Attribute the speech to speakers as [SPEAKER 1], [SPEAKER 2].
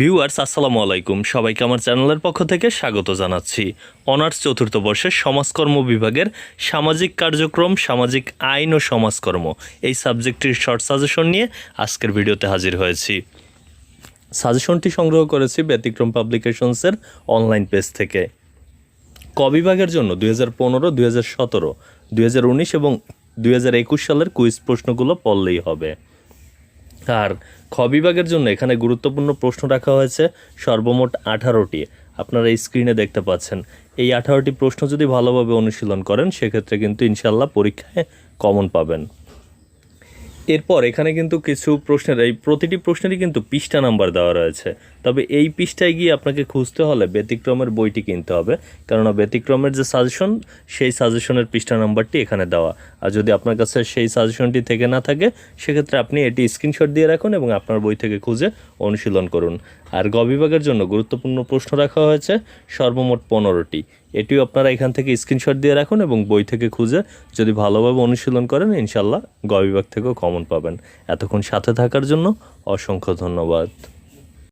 [SPEAKER 1] Viewers, আসসালামু আলাইকুম। সবাইকে আমার চ্যানেলের পক্ষ থেকে স্বাগত জানাচ্ছি। অনার্স চতুর্থ বর্ষের সমাজকর্ম বিভাগের সামাজিক কার্যক্রম, সামাজিক আইন ও সমাজকর্ম এই সাবজেক্টটির শর্ট সাজেশন নিয়ে আজকের ভিডিওতে হাজির হয়েছি। সাজেশনটি সংগ্রহ করেছি ব্যতিক্রম পাবলিকেশনসের অনলাইন পেজ থেকে। ক বিভাগের জন্য দুই হাজার পনেরো, দুই হাজার সতেরো, দুই হাজার উনিশ এবং দুই হাজার একুশ সালের কুইজ প্রশ্নগুলো পড়লেই হবে। আর খ বিভাগের জন্য এখানে গুরুত্বপূর্ণ প্রশ্ন রাখা হয়েছে, সর্বমোট আঠারোটি। আপনারা স্ক্রিনে দেখতে পাচ্ছেন। এই আঠারোটি প্রশ্ন যদি ভালোভাবে অনুশীলন করেন, সেক্ষেত্রে কিন্তু ইনশাল্লাহ পরীক্ষায় কমন পাবেন। এরপর এখানে কিন্তু কিছু প্রশ্নের, এই প্রতিটি প্রশ্নেরই কিন্তু পৃষ্ঠা নাম্বার দেওয়া রয়েছে। তবে এই পৃষ্ঠায় গিয়ে আপনাকে খুঁজতে হলে ব্যতিক্রমের বইটি কিনতে হবে। কেননা ব্যতিক্রমের যে সাজেশন সেই সাজেশনের পৃষ্ঠা নাম্বারটি এখানে দেওয়া। আর যদি আপনার কাছে সেই সাজেশনটি থেকে না থাকে, সেক্ষেত্রে আপনি এটি স্ক্রিনশট দিয়ে রাখুন এবং আপনার বই থেকে খুঁজে অনুশীলন করুন। আর গ বিভাগের জন্য গুরুত্বপূর্ণ প্রশ্ন রাখা হয়েছে, সর্বমোট পনেরোটি। এটিও আপনারা এখান থেকে স্ক্রিনশট দিয়ে রাখুন এবং বই থেকে খুঁজে যদি ভালোভাবে অনুশীলন করেন ইনশাল্লাহ গ বিভাগ থেকেও কমন পাবেন। এতক্ষণ সাথে থাকার জন্য অসংখ্য ধন্যবাদ।